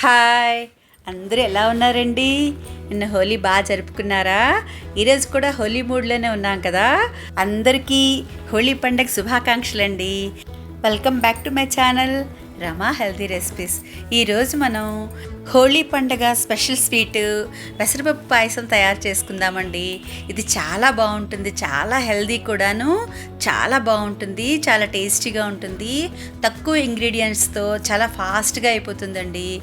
Hi. అందరూ ఎలా ఉన్నారండి? నిన్న హోలీ బాగా జరుపుకున్నారా? ఈరోజు కూడా హోలీ మూడ్లోనే ఉన్నాం కదా? అందరికీ హోలీ పండగ శుభాకాంక్షలు అండి welcome back to my channel Rama healthy recipes. ఈరోజు మనం హోలీ పండగ స్పెషల్ స్వీట్ పెసరపప్పు పాయసం తయారు చేసుకుందామండి. ఇది చాలా బాగుంటుంది చాలా హెల్దీ కూడాను చాలా బాగుంటుంది చాలా టేస్టీగా ఉంటుంది తక్కువ ఇంగ్రీడియంట్స్తో చాలా ఫాస్ట్గా అయిపోతుందండి.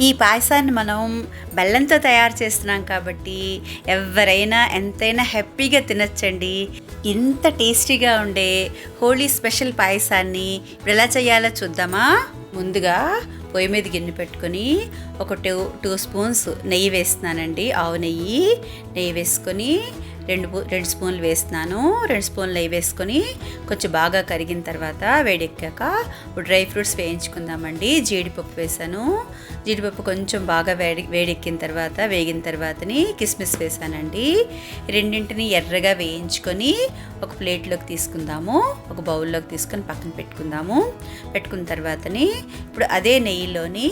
ఈ పాయసాన్ని మనం బెల్లంతో తయారు చేస్తున్నాం కాబట్టి ఎవరైనా ఎంతైనా హ్యాపీగా తినచ్చండి. ఇంత టేస్టీగా ఉండే హోలీ స్పెషల్ పాయసాన్ని ఇప్పుడు ఎలా చేయాలో చూద్దామా? ముందుగా పొయ్యి మీద గిన్నె పెట్టుకొని ఒక టూ టూ స్పూన్స్ నెయ్యి వేస్తున్నానండి. ఆవు నెయ్యి నెయ్యి వేసుకొని రెండు రెండు స్పూన్లు వేస్తున్నాను. రెండు స్పూన్లు నెయ్యి వేసుకొని కొంచెం బాగా కరిగిన తర్వాత వేడెక్కాక డ్రై ఫ్రూట్స్ వేయించుకుందామండి. జీడిపప్పు వేసాను. జీడిపప్పు కొంచెం బాగా వేడి వేడెక్కిన తర్వాత వేగిన తర్వాతని కిస్మిస్ వేసానండి. రెండింటిని ఎర్రగా వేయించుకొని ఒక ప్లేట్లోకి తీసుకుందాము. ఒక బౌల్లోకి తీసుకొని పక్కన పెట్టుకుందాము. పెట్టుకున్న తర్వాతని ఇప్పుడు అదే నెయ్యిలోని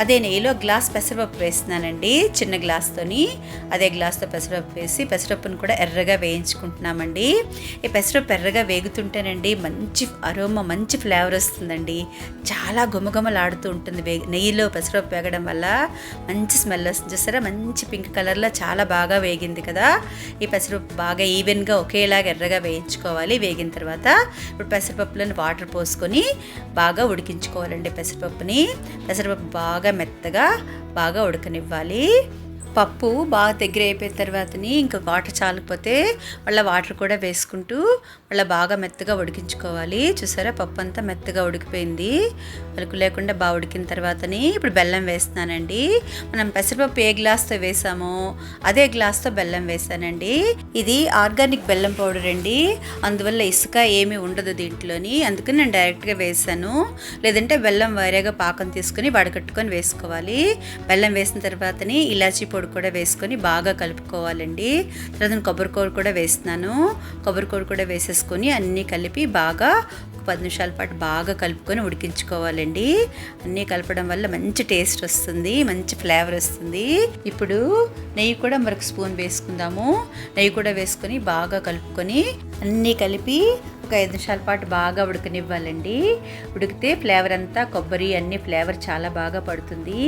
అదే నెయ్యిలో గ్లాస్ పెసరపప్పు వేస్తున్నానండి చిన్న గ్లాస్తోని. అదే గ్లాస్తో పెసరపప్పు వేసి పెసరపప్పును కూడా ఎర్రగా వేయించుకుంటున్నామండి. ఈ పెసరపప్పు ఎర్రగా వేగుతుంటేనండి మంచి అరోమా మంచి ఫ్లేవర్ వస్తుందండి. చాలా గుమగుమలాడుతూ ఉంటుంది వే నెయ్యిలో పెసరపప్పు వేగడం వల్ల. మంచి స్మెల్ వస్తుంది చూసారా? మంచి పింక్ కలర్లో చాలా బాగా వేగింది కదా. ఈ పెసరపప్పు బాగా ఈవెన్గా ఒకేలాగా ఎర్రగా వేయించుకోవాలి. వేగిన తర్వాత ఇప్పుడు పెసరపప్పులను వాటర్ పోసుకొని బాగా ఉడికించుకోవాలండి పెసరపప్పుని. పెసరపప్పు బాగా మెత్తగా బాగా ఉడకనివ్వాలి. పప్పు బాగా దగ్గర అయిపోయిన తర్వాతని ఇంకా వాటర్ చాలకపోతే మళ్ళీ వాటర్ కూడా వేసుకుంటూ మళ్ళీ బాగా మెత్తగా ఉడికించుకోవాలి. చూసారా? పప్పు అంతా మెత్తగా ఉడికిపోయింది. పలుకు లేకుండా బాగా ఉడికిన తర్వాతని ఇప్పుడు బెల్లం వేస్తున్నానండి. మనం పెసరపప్పు ఏ గ్లాస్తో వేసామో అదే గ్లాస్తో బెల్లం వేసానండి. ఇది ఆర్గానిక్ బెల్లం పౌడర్ అండి. అందువల్ల ఇసుక ఏమీ ఉండదు దీంట్లోని. అందుకని నేను డైరెక్ట్గా వేసాను. లేదంటే బెల్లం వేరేగా పాకం తీసుకుని వడకట్టుకొని వేసుకోవాలి. బెల్లం వేసిన తర్వాతని ఇలాచీ పొడి కూడా వేసుకొని బాగా కలుపుకోవాలండి. తర్వాత కొబ్బరి కూర కూడా వేస్తున్నాను. కొబ్బరి కూర కూడా వేసేసుకొని అన్నీ కలిపి బాగా పది నిమిషాల పాటు బాగా కలుపుకొని ఉడికించుకోవాలండి. అన్నీ కలపడం వల్ల మంచి టేస్ట్ వస్తుంది మంచి ఫ్లేవర్ వస్తుంది. ఇప్పుడు నెయ్యి కూడా మరొక స్పూన్ వేసుకుందాము. నెయ్యి కూడా వేసుకొని బాగా కలుపుకొని అన్నీ కలిపి ఒక ఐదు నిమిషాల పాటు బాగా ఉడకనివ్వాలండి. ఉడికితే ఫ్లేవర్ అంతా కొబ్బరి అన్ని ఫ్లేవర్ చాలా బాగా పడుతుంది.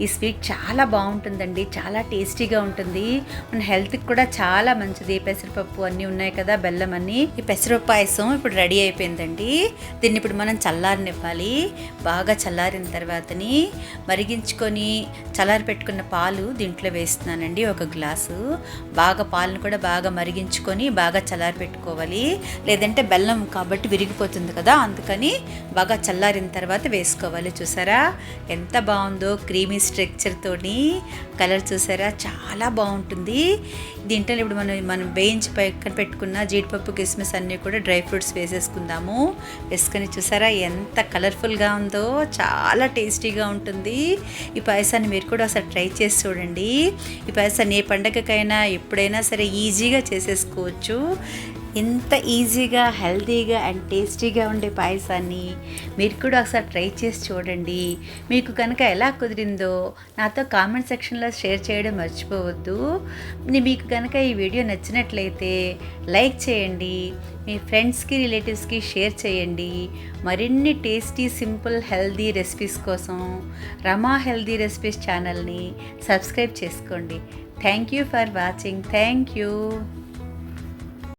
ఈ స్వీట్ చాలా బాగుంటుందండి. చాలా టేస్టీగా ఉంటుంది. మన హెల్త్కి కూడా చాలా మంచిది. పెసరపప్పు అన్నీ ఉన్నాయి కదా బెల్లం అన్ని. ఈ పెసరపప్పు పాయసం ఇప్పుడు రెడీ అయిపోయిందండి. దీన్ని ఇప్పుడు మనం చల్లారనివ్వాలి. బాగా చల్లారిన తర్వాతని మరిగించుకొని చల్లారి పెట్టుకున్న పాలు దీంట్లో వేస్తున్నానండి ఒక గ్లాసు. బాగా పాలను కూడా బాగా మరిగించుకొని బాగా చల్లారి పెట్టుకోవాలి. లేదంటే బెల్లం కాబట్టి విరిగిపోతుంది కదా అందుకని బాగా చల్లారిన తర్వాత వేసుకోవాలి. చూసారా? ఎంత బాగుందో క్రీమీ స్ట్రక్చర్ కలర్ చూసారా? చాలా బాగుంటుంది. దీంట్లో ఇప్పుడు మనం మనం వేయించి పక్కన పెట్టుకున్న జీడిపప్పు కిస్మిస్ అన్నీ కూడా డ్రై ఫ్రూట్స్ వేసేసుకుందాము. వేసుకొని చూసారా? ఎంత కలర్ఫుల్గా ఉందో. చాలా టేస్టీగా ఉంటుంది. ఈ పాయసాన్ని మీరు కూడా ఒకసారి ట్రై చేసి చూడండి. ఈ పాయసాన్ని ఏ పండగకైనా ఎప్పుడైనా సరే ఈజీగా చేసేసుకోవచ్చు. ఎంత ఈజీగా హెల్తీగా అండ్ టేస్టీగా ఉండే పాయసాన్ని మీరు కూడా ఒకసారి ట్రై చేసి చూడండి. మీకు కనుక ఎలా కుదిరిందో నాతో కామెంట్ సెక్షన్లో షేర్ చేయడం మర్చిపోవద్దు. మీకు కనుక ఈ వీడియో నచ్చినట్లయితే లైక్ చేయండి. మీ ఫ్రెండ్స్కి రిలేటివ్స్కి షేర్ చేయండి. మరిన్ని టేస్టీ సింపుల్ హెల్దీ రెసిపీస్ కోసం రమా హెల్దీ రెసిపీస్ ఛానల్ని సబ్స్క్రైబ్ చేసుకోండి. Thank you for watching. Thank you.